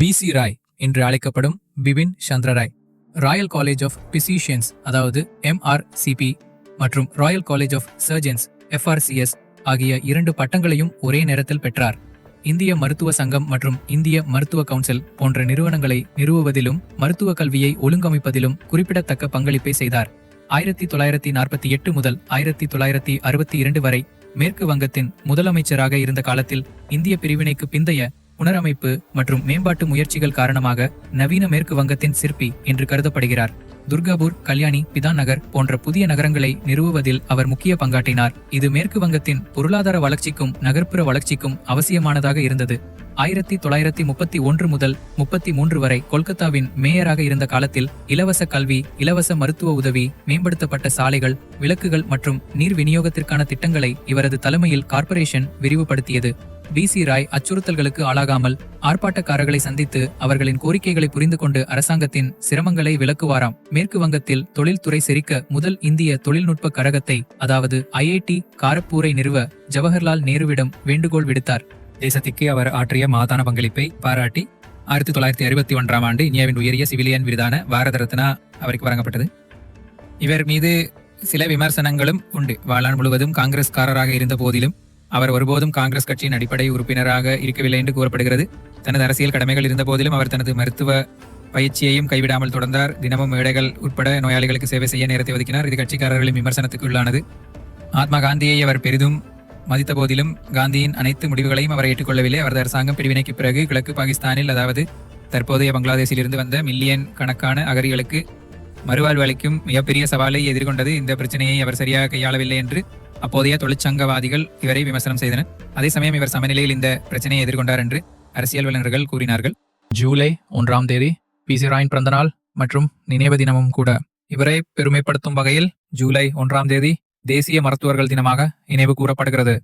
PC Rai என்று அழைக்கப்படும் Bipin Chandra Roy royal college of physicians அதாவது எம்ஆர்சிபி மற்றும் royal college of surgeons FRCS ஆகிய இரண்டு பட்டங்களையும் ஒரே நேரத்தில் பெற்றார். இந்திய மருத்துவ சங்கம் மற்றும் இந்திய மருத்துவ கவுன்சில் போன்ற நிறுவனங்களை நிறுவுவதிலும் மருத்துவ கல்வியை ஒழுங்கமைப்பதிலும் குறிப்பிடத்தக்க பங்களிப்பை செய்தார். ஆயிரத்தி தொள்ளாயிரத்தி நாற்பத்தி எட்டு முதல் ஆயிரத்தி தொள்ளாயிரத்தி அறுபத்தி இரண்டு வரை மேற்கு வங்கத்தின் முதலமைச்சராக இருந்த காலத்தில் இந்திய பிரிவினைக்கு பிந்தைய புனரமைப்பு மற்றும் மேம்பாட்டு முயற்சிகள் காரணமாக நவீன மேற்கு வங்கத்தின் சிற்பி என்று கருதப்படுகிறார். துர்காபூர் கல்யாணி பிதான் நகர் போன்ற புதிய நகரங்களை நிறுவுவதில் அவர் முக்கிய பங்காற்றினார். இது மேற்கு வங்கத்தின் பொருளாதார வளர்ச்சிக்கும் நகர்ப்புற வளர்ச்சிக்கும் அவசியமானதாக இருந்தது. ஆயிரத்தி தொள்ளாயிரத்தி முப்பத்தி ஒன்று முதல் முப்பத்தி மூன்று வரை கொல்கத்தாவின் மேயராக இருந்த காலத்தில் இலவச கல்வி இலவச மருத்துவ உதவி மேம்படுத்தப்பட்ட சாலைகள் விளக்குகள் மற்றும் நீர் விநியோகத்திற்கான திட்டங்களை இவரது தலைமையில் கார்ப்பரேஷன் விரிவுபடுத்தியது. வி சி ராய் அச்சுறுத்தல்களுக்கு ஆளாகாமல் ஆர்ப்பாட்டக்காரர்களை சந்தித்து அவர்களின் கோரிக்கைகளை புரிந்து கொண்டு அரசாங்கத்தின் சிரமங்களை விளக்குவாராம். மேற்கு வங்கத்தில் தொழில்துறை செரிக்க முதல் இந்திய தொழில்நுட்ப கழகத்தை அதாவது ஐஐடி காரப்பூரை நிறுவ ஜவஹர்லால் நேருவிடம் வேண்டுகோள் விடுத்தார். தேசத்திற்கு அவர் ஆற்றிய மாதான பங்களிப்பை பாராட்டி ஆயிரத்தி தொள்ளாயிரத்தி அறுபத்தி ஒன்றாம் ஆண்டு இந்தியாவின் உயரிய சிவிலியன் விருதான பாரத ரத்னா அவருக்கு வழங்கப்பட்டது. இவர் மீது சில விமர்சனங்களும் உண்டு. வாழ்நாள் முழுவதும் காங்கிரஸ்காரராக இருந்த போதிலும் அவர் ஒருபோதும் காங்கிரஸ் கட்சியின் அடிப்படை உறுப்பினராக இருக்கவில்லை என்று கூறப்படுகிறது. தனது அரசியல் கடமைகள் இருந்த போதிலும் அவர் தனது மருத்துவ பயிற்சியையும் கைவிடாமல் தொடர்ந்தார். தினமும் மேடைகள் உட்பட நோயாளிகளுக்கு சேவை செய்ய நேரத்தை ஒதுக்கினார். இது கட்சிக்காரர்களின் விமர்சனத்துக்கு உள்ளானது மகாத்மா காந்தியை அவர் பெரிதும் மதித்த போதிலும் காந்தியின் அனைத்து முடிவுகளையும் அவர் ஏற்றுக்கொள்ளவில்லை. அவரது அரசாங்கம் பிரிவினைக்கு பிறகு கிழக்கு பாகிஸ்தானில் அதாவது தற்போதைய பங்களாதேஷில் இருந்து வந்த மில்லியன் கணக்கான அகதிகளுக்கு மறுவாழ்வு அளிக்கும் மிகப்பெரிய சவாலை எதிர்கொண்டது. இந்த பிரச்சனையை அவர் சரியாக கையாளவில்லை என்று அப்போதைய தொழிற்சங்கவாதிகள் இவரை விமர்சனம் செய்தனர். அதே சமயம் இவர் சமநிலையில் இந்த பிரச்சனையை எதிர்கொண்டார் என்று அரசியல் வல்லுநர்கள் கூறினார்கள். ஜூலை ஒன்றாம் தேதி பி சி ராயின் பிறந்தநாள் மற்றும் நினைவு தினமும் கூட. இவரை பெருமைப்படுத்தும் வகையில் ஜூலை ஒன்றாம் தேதி தேசிய மருத்துவர்கள் தினமாக நினைவு கூறப்படுகிறது.